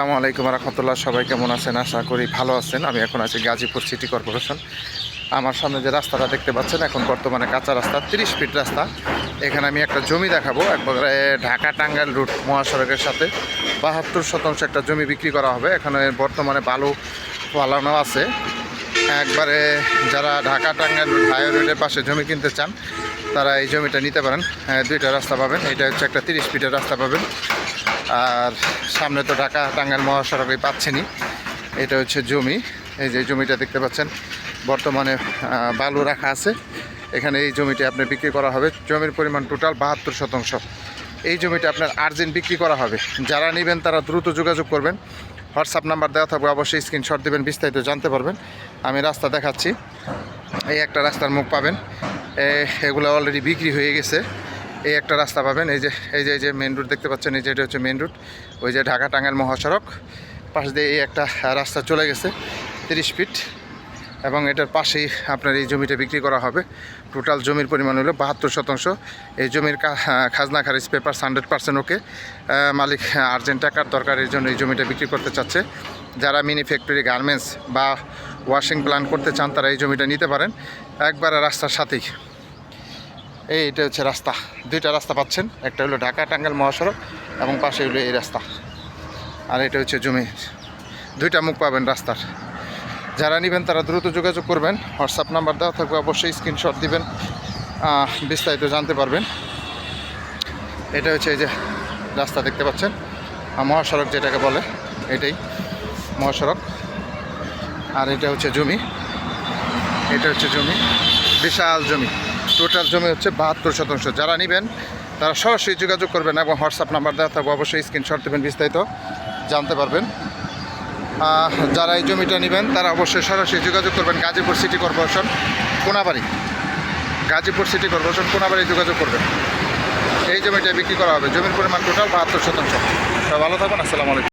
আসসালামু আলাইকুম রহমতুল্লাহ সবাই কেমন আছেন? আশা করি ভালো আছেন। আমি এখন আছি গাজীপুর সিটি কর্পোরেশন। আমার সামনে যে রাস্তাটা দেখতে পাচ্ছেন এখন বর্তমানে কাঁচা রাস্তা তিরিশ ফিট রাস্তা। এখানে আমি একটা জমি দেখাবো একবারে ঢাকা টাঙ্গাইল রুট মহাসড়কের সাথে। বাহাত্তর শতাংশ একটা জমি বিক্রি করা হবে। এখানে বর্তমানে বালু পালানো আছে। একবারে যারা ঢাকা টাঙ্গাইল হাইওয়ে রোডের পাশে জমি কিনতে চান তারা এই জমিটা নিতে পারেন। হ্যাঁ, দুইটা রাস্তা পাবেন। এটা হচ্ছে একটা তিরিশ ফিটের রাস্তা পাবেন। আর সামনে তো ঢাকা টাঙ্গাইল মহাসড়কে পাচ্ছেনই। এটা হচ্ছে জমি। এই যে জমিটা দেখতে পাচ্ছেন, বর্তমানে বালু রাখা আছে। এখানে এই জমিটি আপনি বিক্রি করা হবে। জমির পরিমাণ টোটাল বাহাত্তর শতাংশ। এই জমিটা আপনার আর্জেন্ট বিক্রি করা হবে। যারা নেবেন, তারা দ্রুত যোগাযোগ করবেন। হোয়াটসঅ্যাপ নাম্বার দেওয়া থাকবে, অবশ্যই স্ক্রিনশট দেবেন, বিস্তারিত জানতে পারবেন। আমি রাস্তা দেখাচ্ছি। এই একটা রাস্তার মুখ পাবেন। এগুলো অলরেডি বিক্রি হয়ে গেছে। এই একটা রাস্তা পাবেন, এই যে এই যে এই যে মেন রুট দেখতে পাচ্ছেন, এই যে এটা হচ্ছে মেন রুট ওই যে ঢাকা টাঙ্গাইল মহাসড়ক, পাশ দিয়ে এই একটা রাস্তা চলে গেছে, তিরিশ ফিট এবং এটার পাশেই আপনার এই জমিটা বিক্রি করা হবে। টোটাল জমির পরিমাণ হলো বাহাত্তর শতাংশ। এই জমির খাজনা খারিজ পেপার হান্ড্রেড পার্সেন্ট ওকে মালিক আর্জেন্ট টাকার দরকারের জন্য এই জমিটা বিক্রি করতে চাচ্ছে। যারা মিনি ফ্যাক্টরি গার্মেন্টস বা ওয়াশিং প্ল্যান করতে চান, তারা এই জমিটা নিতে পারেন। একবারে রাস্তার সাথেই। এই এটা হচ্ছে রাস্তা। দুইটা রাস্তা পাচ্ছেন। একটা হলো ঢাকা টাঙ্গাইল মহাসড়ক এবং পাশে হলো এই রাস্তা। আর এটা হচ্ছে জমি। দুইটা মুখ পাবেন রাস্তার। যারা নেবেন তারা দ্রুত যোগাযোগ করবেন। হোয়াটসঅ্যাপ নাম্বার দেওয়া থাকবে, অবশ্যই স্ক্রিনশট দিবেন। বিস্তারিত জানতে পারবেন। এটা হচ্ছে এই যে রাস্তা দেখতে পাচ্ছেন। মহাসড়ক যেটাকে বলে, এটাই মহাসড়ক। আর এটা হচ্ছে জমি। এটা হচ্ছে জমি। বিশাল জমি। টোটাল জমি হচ্ছে বাহাত্তর শতাংশ। যারা নেবেন, তারা সরাসরি যোগাযোগ করবেন এবং হোয়াটসঅ্যাপ নাম্বার দেওয়া থাকবে। অবশ্যই স্ক্রিনশট দেবেন, বিস্তারিত জানতে পারবেন। যারা এই জমিটা নেবেন, তারা অবশ্যই সরাসরি যোগাযোগ করবেন Gazipur city corporation, Konabari. Gazipur city corporation, Konabari যোগাযোগ করবেন। এই জমিটা বিক্রি করা হবে। জমির পরিমাণ টোটাল বাহাত্তর শতাংশ। ভালো থাকুন, আসসালামু আলাইকুম।